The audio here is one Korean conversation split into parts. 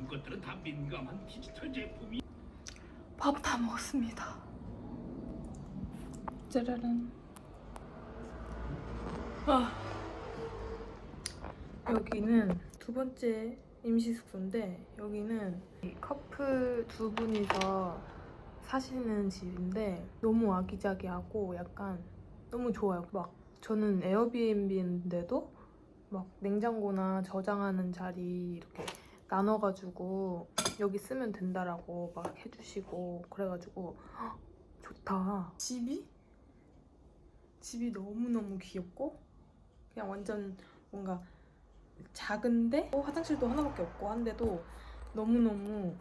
이거 다 민감한 디지털 제품이 밥 다 먹었습니다. 짜라란. 아. 여기는 두 번째 임시 숙소인데 여기는 이 커플 두 분이서 사시는 집인데 너무 아기자기하고 약간 너무 좋아요. 막 저는 에어비앤비인데도 막 냉장고나 저장하는 자리 이렇게 나눠가지고 여기 쓰면 된다라고 막 해주시고 그래가지고 헉, 좋다. 집이 집이 너무 너무 귀엽고 그냥 완전 뭔가 작은데 어, 화장실도 하나밖에 없고 한데도 너무 너무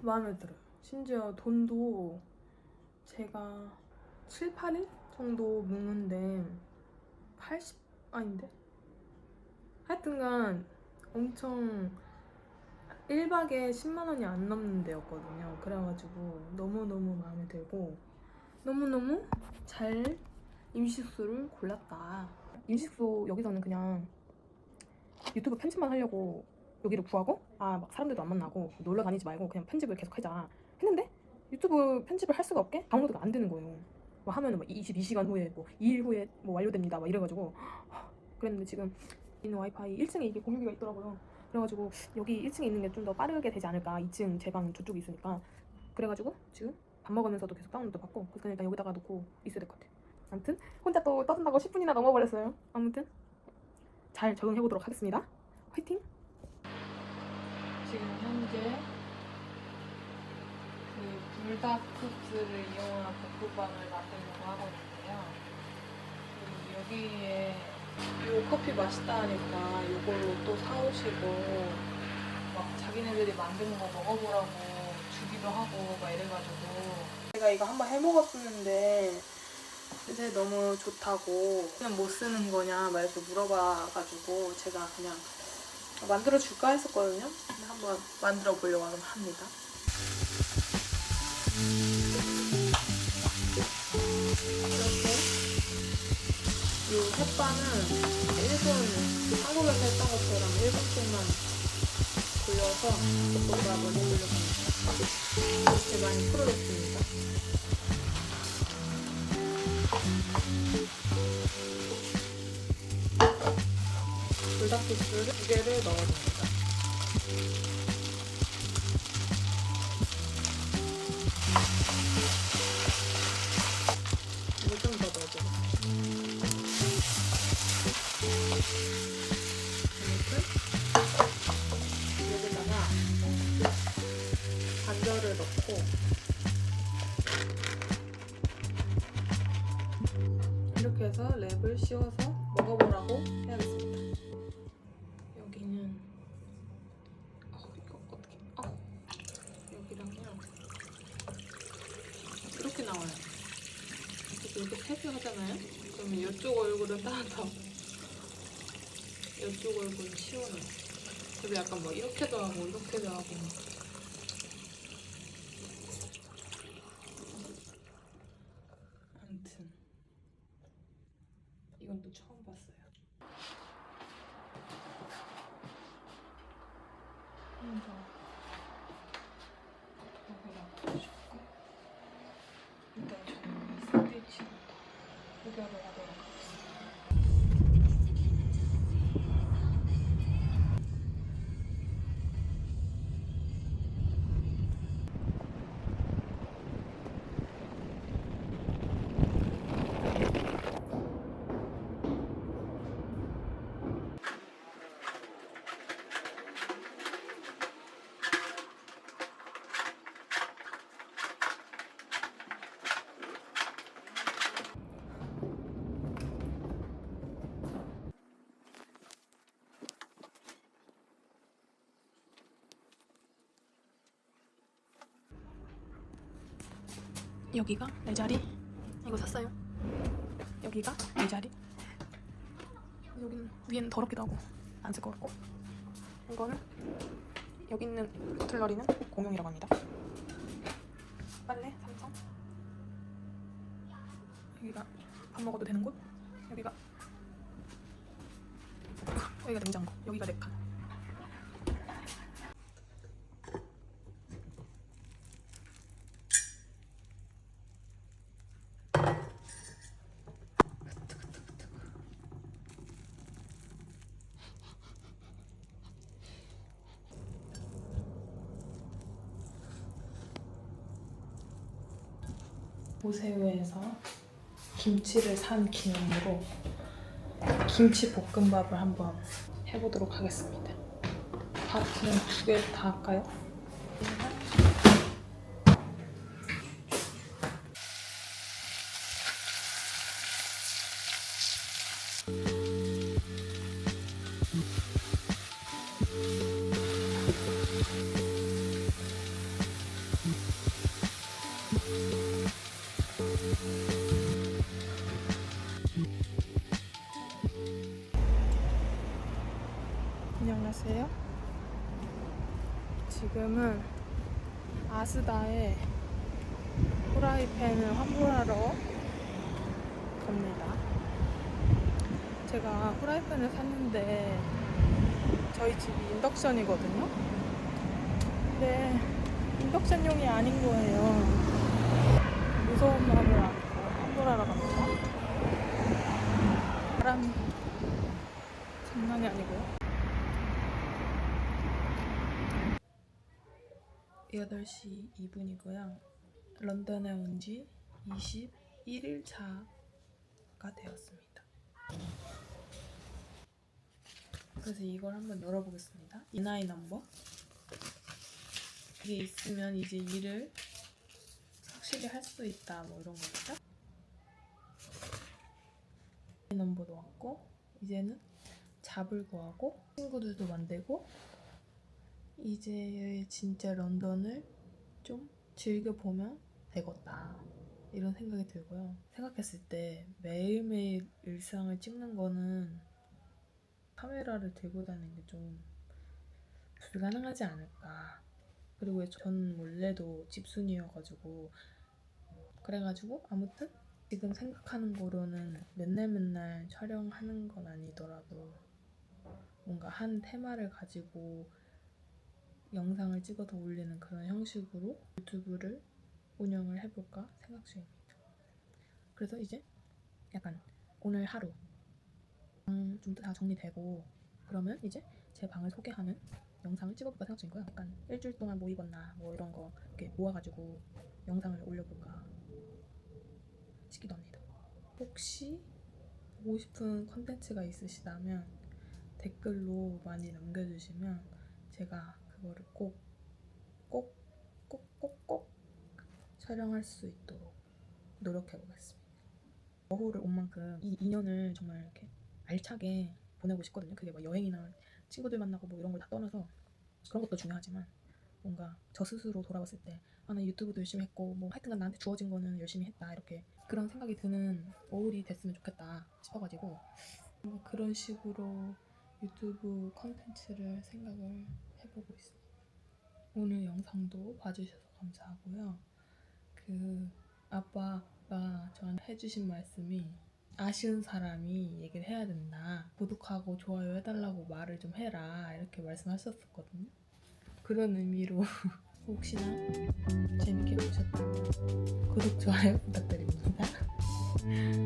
마음에 들어요. 심지어 돈도 제가 7, 8일 정도 묵는데 80 아닌데 하여튼간 엄청 1박에 10만 원이 안 넘는 데였거든요. 그래가지고 너무너무 마음에 들고 너무너무 잘 임시숙소를 골랐다. 임시숙소 여기서는 그냥 유튜브 편집만 하려고 여기를 구하고 아 막 사람들도 안 만나고 놀러 다니지 말고 그냥 편집을 계속 하자 했는데 유튜브 편집을 할 수가 없게 다운로드가 안 되는 거예요. 뭐 하면은 막 22시간 후에 뭐 2일 후에 뭐 완료됩니다. 막 이래가지고 그랬는데 지금 있는 와이파이 1층에 이게 공유기가 있더라고요. 그래가지고 여기 1층에 있는 게 좀 더 빠르게 되지 않을까. 2층 제 방 저쪽에 있으니까. 그래가지고 지금 밥 먹으면서도 계속 다운로드 받고 그냥 여기다가 놓고 있어야 될 것 같아요. 아무튼 혼자 또 떠든다고 10분이나 넘어버렸어요. 아무튼 잘 적응해보도록 하겠습니다. 화이팅! 지금 현재 그 불닭국수를 이용한 볶음밥을 만들려고 하고 있는데요. 여기에 이 커피 맛있다 하니까 이걸로 또 사오시고 막 자기네들이 만든 거 먹어보라고 주기도 하고 막 이래가지고. 제가 이거 한번 해먹었었는데 이제 너무 좋다고 그냥 못 쓰는 거냐 막 이렇게 물어봐가지고 제가 그냥 만들어 줄까 했었거든요. 근데 한번 만들어 보려고 합니다. 이렇게 이 햇반은 일본 한국에서 했던 것처럼 일본식만 돌려서 볶음밥을 해보려고. 이렇게 많이 풀어줬습니다. 불닭국수를 두 개를 넣어줍니다. 씌워서 먹어보라고 해야겠습니다. 여기는 어, 이거 어떻게? 어. 여기랑요. 이렇게 나와요. 이렇게 태핑하잖아요. 그러면 이쪽 얼굴은 따라서 이쪽 얼굴은 치워놔요. 그래서 약간 뭐 이렇게도 하고 이렇게도 하고 아무튼 처음 봤어요. 먼저 여기다 꽂고 일단 저는 스티치부터 해결을 여기가 내 자리. 이거 샀어요. 여기가 내 자리. 여기는 위에는 더럽기도 하고 안 쓸 것 같고. 이거는 여기 있는 커틀러리는 공용이라고 합니다. 빨래 삼성. 여기가 밥 먹어도 되는 곳. 여기가 여기가 냉장고. 여기가 내 칸. 오세우에서 김치를 산 기념으로 김치 볶음밥을 한번 해보도록 하겠습니다. 밥 그냥 두 개 다 할까요? 지금은 아스다에 후라이팬을 환불하러 갑니다. 제가 후라이팬을 샀는데 저희 집이 인덕션이거든요. 근데 인덕션용이 아닌 거예요. 무서운 마음을 안고 환불하러 갑니다. 바람이 장난이 아니고요. 8시 2분이고요. 런던에 온 지 21일 차가 되었습니다. 그래서 이걸 한번 열어보겠습니다. 이나이 넘버. 이게 있으면 이제 일을 확실히 할 수 있다 뭐 이런 거겠죠? 이 넘버도 왔고 이제는 잡을 구하고 친구들도 만들고 이제 진짜 런던을 좀 즐겨보면 되겠다. 이런 생각이 들고요. 생각했을 때 매일매일 일상을 찍는 거는 카메라를 들고 다니는 게 좀 불가능하지 않을까. 그리고 전 원래도 집순이여가지고 그래가지고 아무튼 지금 생각하는 거로는 맨날 맨날 촬영하는 건 아니더라도 뭔가 한 테마를 가지고 영상을 찍어서 올리는 그런 형식으로 유튜브를 운영을 해볼까 생각 중입니다. 그래서 이제 약간 오늘 하루 좀다 정리되고 그러면 이제 제 방을 소개하는 영상을 찍어볼까 생각 중이고요. 약간 일주일 동안 뭐 입었나 뭐 이런 거 이렇게 모아가지고 영상을 올려볼까 싶기도 합니다. 혹시 보고 싶은 컨텐츠가 있으시다면 댓글로 많이 남겨주시면 제가 그거를 꼭, 꼭, 꼭, 꼭, 꼭 촬영할 수 있도록 노력해 보겠습니다. 어호를 온 만큼 이 2년을 정말 이렇게 알차게 보내고 싶거든요. 그게 뭐 여행이나 친구들 만나고 뭐 이런 걸 다 떠나서 그런 것도 중요하지만 뭔가 저 스스로 돌아봤을 때 아, 나 유튜브도 열심히 했고 뭐 하여튼간 나한테 주어진 거는 열심히 했다 이렇게 그런 생각이 드는 어울이 됐으면 좋겠다 싶어가지고 뭔가 그런 식으로 유튜브 컨텐츠를 생각을 해보고 있습니다. 오늘 영상도 봐주셔서 감사하고요. 그 아빠가 저한테 해주신 말씀이 아쉬운 사람이 얘기를 해야 된다. 구독하고 좋아요 해달라고 말을 좀 해라. 이렇게 말씀하셨었거든요. 그런 의미로 혹시나 재밌게 보셨다면 구독, 좋아요 부탁드립니다.